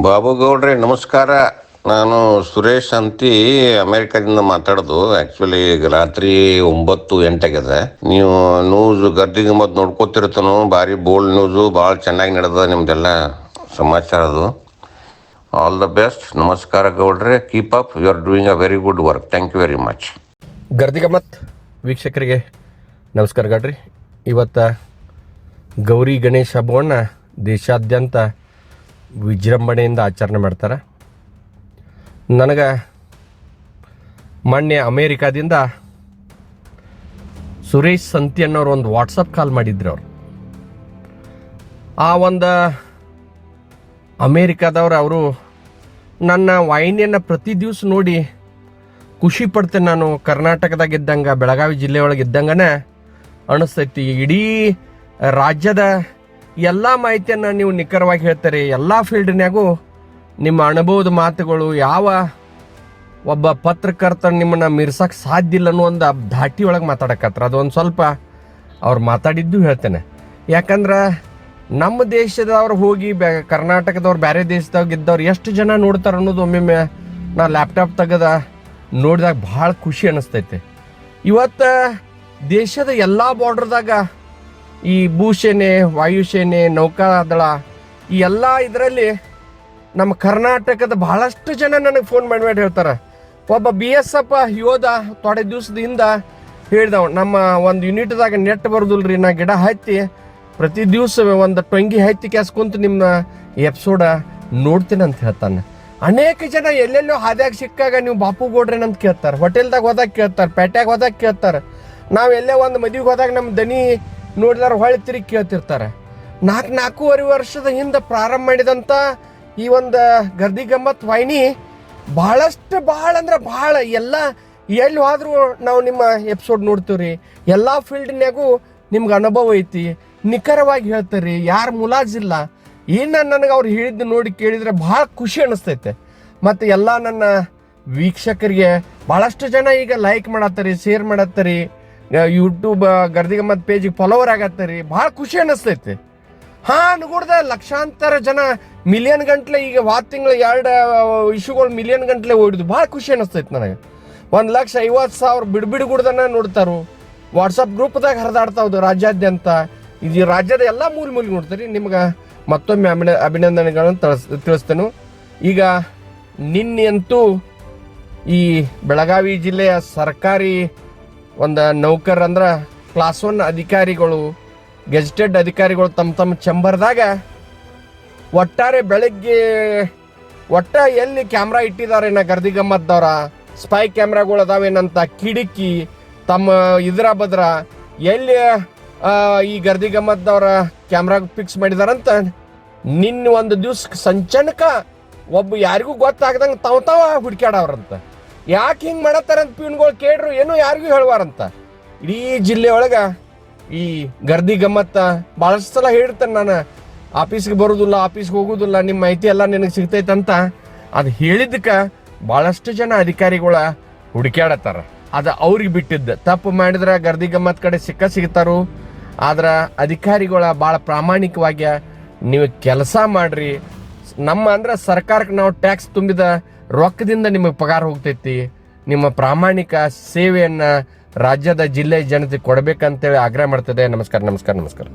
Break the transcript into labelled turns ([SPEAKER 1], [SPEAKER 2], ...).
[SPEAKER 1] ಬಾಬು ಗೌಡ್ರಿ ನಮಸ್ಕಾರ. ನಾನು ಸುರೇಶ್ ಅಂತಿ ಅಮೆರಿಕದಿಂದ ಮಾತಾಡೋದು. ಆ್ಯಕ್ಚುಲಿ ಈಗ ರಾತ್ರಿ ಒಂಬತ್ತು ಎಂಟಾಗ್ಯದ ನೀವು ನ್ಯೂಸ್ ಗದ್ದಿ ಗಮ್ಮತ್ ನೋಡ್ಕೋತಿರ್ತಾನು, ಭಾರಿ ಬೋಲ್ಡ್ ನ್ಯೂಸು ಭಾಳ ಚೆನ್ನಾಗಿ ನಡೆದ ನಿಮ್ದೆಲ್ಲ ಸಮಾಚಾರ ಅದು. ಆಲ್ ದ ಬೆಸ್ಟ್ ನಮಸ್ಕಾರ ಗೌಡ್ರೆ. Keep up you are doing a very good work thank you very much
[SPEAKER 2] Gardigammat ವೀಕ್ಷಕರಿಗೆ ನಮಸ್ಕಾರ ಗಡ್ರಿ. ಇವತ್ತು ಗೌರಿ ಗಣೇಶ ಹಬ್ಬವನ್ನು ದೇಶಾದ್ಯಂತ ವಿಜೃಂಭಣೆಯಿಂದ ಆಚರಣೆ ಮಾಡ್ತಾರೆ. ನನಗೆ ಮೊನ್ನೆ ಅಮೇರಿಕಾದಿಂದ ಸುರೇಶ್ ಸಂತಿ ಅನ್ನೋರು ಒಂದು ವಾಟ್ಸಪ್ ಕಾಲ್ ಮಾಡಿದ್ರು ಅವರು. ಆ ಒಂದು ಅಮೇರಿಕಾದವ್ರು ಅವರು ನನ್ನ ವಾಹಿನಿಯನ್ನು ಪ್ರತಿ ದಿವಸ ನೋಡಿ ಖುಷಿ ಪಡ್ತೇನೆ ನಾನು. ಕರ್ನಾಟಕದಾಗ ಇದ್ದಂಗೆ, ಬೆಳಗಾವಿ ಜಿಲ್ಲೆಯೊಳಗೆ ಇದ್ದಂಗೆ ಇದ್ದಂಗನೆ ಅನಿಸ್ತೈತಿ. ಇಡೀ ರಾಜ್ಯದ ಎಲ್ಲ ಮಾಹಿತಿಯನ್ನು ನೀವು ನಿಖರವಾಗಿ ಹೇಳ್ತಾರೆ. ಎಲ್ಲ ಫೀಲ್ಡ್ನ್ಯಾಗೂ ನಿಮ್ಮ ಅನುಭವದ ಮಾತುಗಳು ಯಾವ ಒಬ್ಬ ಪತ್ರಕರ್ತ ನಿಮ್ಮನ್ನ ಮೀರ್ಸಕ್ಕೆ ಸಾಧ್ಯ ಇಲ್ಲ ಅನ್ನೋ ಒಂದು ಧಾಟಿ ಒಳಗೆ ಮಾತಾಡಕತ್ರ ಅದೊಂದು ಸ್ವಲ್ಪ ಅವ್ರು ಮಾತಾಡಿದ್ದು ಹೇಳ್ತೇನೆ. ಯಾಕಂದ್ರೆ ನಮ್ಮ ದೇಶದವ್ರು ಹೋಗಿ ಬ್ಯಾ ಕರ್ನಾಟಕದವ್ರು ಬೇರೆ ದೇಶದಾಗ ಇದ್ದವ್ರು ಎಷ್ಟು ಜನ ನೋಡ್ತಾರೆ ಅನ್ನೋದು ಒಮ್ಮೊಮ್ಮೆ ನಾ ಲ್ಯಾಪ್ಟಾಪ್ ತೆಗೆದ ನೋಡಿದಾಗ ಭಾಳ ಖುಷಿ ಅನ್ನಿಸ್ತೈತೆ ಇವತ್ತು ದೇಶದ ಎಲ್ಲ ಬಾರ್ಡ್ರದಾಗ ಈ ಭೂಸೇನೆ ವಾಯುಸೇನೆ, ನೌಕಾದಳ, ಈ ಎಲ್ಲ ಇದರಲ್ಲಿ ನಮ್ಮ ಕರ್ನಾಟಕದ ಬಹಳಷ್ಟು ಜನ ನನಗೆ ಫೋನ್ ಮಾಡಿ ಮಾಡಿ ಹೇಳ್ತಾರೆ. ಒಬ್ಬ ಬಿ ಎಸ್ ಎಫ್ ಯೋಧ ತೊಡೆ ದಿವಸದಿಂದ ಹೇಳ್ದವ ನಮ್ಮ ಒಂದು ಯೂನಿಟ್ದಾಗ ನೆಟ್ ಬರೋದಿಲ್ರಿ, ನಾ ಗಿಡ ಹತ್ತಿ ಪ್ರತಿ ದಿವಸ ಒಂದು ಟೊಂಗಿ ಹತ್ತಿ ಕೆಸ್ಕೊಂತ ನಿಮ್ಮ ಎಪಿಸೋಡ ನೋಡ್ತೀನಿ ಅಂತ ಹೇಳ್ತಾನೆ. ಅನೇಕ ಜನ ಎಲ್ಲೆಲ್ಲೋ ಹಾದ್ಯಾಗ ಸಿಕ್ಕಾಗ ನೀವು ಬಾಪು ಗೌಡ್ರೇನ್ ಅಂತ ಕೇಳ್ತಾರೆ. ಹೋಟೆಲ್ದಾಗ ಹೋದಾಗ ಕೇಳ್ತಾರೆ, ಪೇಟ್ಯಾಗ ಹೋದಾಗ ಕೇಳ್ತಾರೆ. ನಾವು ಎಲ್ಲೇ ಒಂದು ಮದುವೆಗೆ ಹೋದಾಗ ನಮ್ಮ ದನಿ ನೋಡಿದಾರ ಹೊಳೆ ತಿರುಗಿ ಕೇಳ್ತಿರ್ತಾರೆ. ನಾಲ್ಕು ನಾಲ್ಕೂವರೆ ವರ್ಷದ ಹಿಂದೆ ಪ್ರಾರಂಭ ಮಾಡಿದಂಥ ಈ ಒಂದು ಗರ್ದಿ ಗಮ್ಮತ್ ವಾಹಿನಿ ಬಹಳಷ್ಟು ಭಾಳ ಅಂದ್ರೆ ಭಾಳ ಎಲ್ಲ ಎಲ್ಲಿ ಹೋದ್ರೂ ನಾವು ನಿಮ್ಮ ಎಪಿಸೋಡ್ ನೋಡ್ತೀವ್ರಿ. ಎಲ್ಲ ಫೀಲ್ಡ್ನ್ಯಾಗೂ ನಿಮ್ಗೆ ಅನುಭವ ಐತಿ. ನಿಖರವಾಗಿ ಹೇಳ್ತೀರಿ ಯಾರು ಮುಲಾಜಿಲ್ಲ. ಏನು ನನಗೆ ಅವ್ರು ಹೇಳಿದ್ದು ನೋಡಿ ಕೇಳಿದ್ರೆ ಭಾಳ ಖುಷಿ ಅನಿಸ್ತೈತೆ. ಮತ್ತು ಎಲ್ಲ ನನ್ನ ವೀಕ್ಷಕರಿಗೆ ಭಾಳಷ್ಟು ಜನ ಈಗ ಲೈಕ್ ಮಾಡತ್ತರಿ ಶೇರ್ ಮಾಡತ್ತರಿ. ಯೂಟ್ಯೂಬ್ ಗರ್ದಿಗಮ್ಮತ್ ಪೇಜಿಗೆ ಫಾಲೋವರ್ ಆಗತ್ತರಿ ಭಾಳ ಖುಷಿ ಅನಿಸ್ತೈತಿ. ಹಾ ಅನ್ಕೊಡ್ದ ಲಕ್ಷಾಂತರ ಜನ ಮಿಲಿಯನ್ ಗಂಟ್ಲೆ ಈಗ ವಾರ ತಿಂಗಳು ಎರಡು ಇಶ್ಯೂಗಳು ಮಿಲಿಯನ್ ಗಂಟ್ಲೆ ಓಡಿದ್ವು. ಭಾಳ ಖುಷಿ ಅನಿಸ್ತೈತೆ ನನಗೆ. ಒಂದು ಲಕ್ಷ ಐವತ್ತು ಸಾವಿರ ಬಿಡ್ಬಿಡಿ ಗುಡ್ದನ್ನ ನೋಡ್ತಾರು ವಾಟ್ಸಪ್ ಗ್ರೂಪ್ದಾಗ ಹರಿದಾಡ್ತಾವ್ದು ರಾಜ್ಯಾದ್ಯಂತ. ಇದು ರಾಜ್ಯದ ಎಲ್ಲ ಮೂಲೆ ಮೂಲೆ ನೋಡ್ತಾರೆ. ನಿಮ್ಗೆ ಮತ್ತೊಮ್ಮೆ ಅಭಿನ, ಅಭಿನಂದನೆಗಳನ್ನು ತಿಳಿಸ್, ತಿಳಿಸ್ತೇನೆ. ಈಗ ನಿನ್ನೆಂತೂ ಈ ಬೆಳಗಾವಿ ಜಿಲ್ಲೆಯ ಸರ್ಕಾರಿ ಒಂದು ನೌಕರ್ ಅಂದ್ರೆ ಕ್ಲಾಸ್ ಒನ್ ಅಧಿಕಾರಿಗಳು ಗೆಜೆಟೆಡ್ ಅಧಿಕಾರಿಗಳು ತಮ್ಮ ತಮ್ಮ ಚಂಬರ್ದಾಗ ಒಟ್ಟಾರೆ ಬೆಳಗ್ಗೆ ಒಟ್ಟ ಎಲ್ಲಿ ಕ್ಯಾಮ್ರಾ ಇಟ್ಟಿದ್ದಾರೆ ನಾ ಗರ್ದಿ ಗಮ್ಮತ್ತವ್ರ ಸ್ಪೈ ಕ್ಯಾಮ್ರಾಗಳು ಅದಾವೇನಂತ ಕಿಡಿಕಿ ತಮ್ಮ ಇದ್ರ ಬದ್ರ ಎಲ್ಲಿ ಈ ಗರ್ದಿ ಗಮ್ಮತ್ತವ್ರ ಕ್ಯಾಮ್ರಾ ಫಿಕ್ಸ್ ಮಾಡಿದಾರಂತ ನಿನ್ನ ಒಂದು ದಿವ್ಸ ಸಂಚನಕ ಒಬ್ಬ ಯಾರಿಗೂ ಗೊತ್ತಾಗ್ದಂಗೆ ತಾವು ತಾವ ಹುಡ್ಕ್ಯಾಡವ್ರಂತ. ಯಾಕೆ ಹಿಂಗೆ ಮಾಡತ್ತಾರಂತ ಪ್ಯೂನ್ಗಳು ಕೇಳ್ರು ಏನು ಯಾರಿಗೂ ಹೇಳುವಾರಂತ. ಇಡೀ ಜಿಲ್ಲೆ ಒಳಗ ಈ ಗರ್ದಿ ಗಮ್ಮತ್ತ ಭಾಳಷ್ಟು ಸಲ ಹೇಳಿರ್ತೇನೆ ನಾನು. ಆಫೀಸ್ಗೆ ಬರೋದಿಲ್ಲ, ಆಫೀಸ್ಗೆ ಹೋಗೋದಿಲ್ಲ ನಿಮ್ಮ ಮಾಹಿತಿ ಎಲ್ಲ ನಿನಗೆ ಸಿಗ್ತೈತಂತ. ಅದು ಹೇಳಿದ್ದಕ್ಕೆ ಭಾಳಷ್ಟು ಜನ ಅಧಿಕಾರಿಗಳ ಹುಡುಕ್ಯಾಡತ್ತಾರ. ಅದು ಅವ್ರಿಗೆ ಬಿಟ್ಟಿದ್ದ. ತಪ್ಪು ಮಾಡಿದ್ರೆ ಗರ್ದಿ ಗಮ್ಮತ್ ಕಡೆ ಸಿಕ್ಕ ಸಿಗ್ತಾರು. ಆದ್ರೆ ಅಧಿಕಾರಿಗಳ ಭಾಳ ಪ್ರಾಮಾಣಿಕವಾಗಿ ನೀವು ಕೆಲಸ ಮಾಡ್ರಿ. ನಮ್ಮ ಅಂದ್ರೆ ಸರ್ಕಾರಕ್ಕೆ ನಾವು ಟ್ಯಾಕ್ಸ್ ತುಂಬಿದ ರೊಕ್ಕದಿಂದ ನಿಮಗೆ ಪಗಾರ ಹೋಗ್ತೈತಿ. ನಿಮ್ಮ ಪ್ರಾಮಾಣಿಕ ಸೇವೆಯನ್ನು ರಾಜ್ಯದ ಜಿಲ್ಲೆ ಜನತೆ ಕೊಡಬೇಕಂತೇಳಿ ಆಗ್ರಹ ಮಾಡ್ತದೆ. ನಮಸ್ಕಾರ ನಮಸ್ಕಾರ ನಮಸ್ಕಾರ.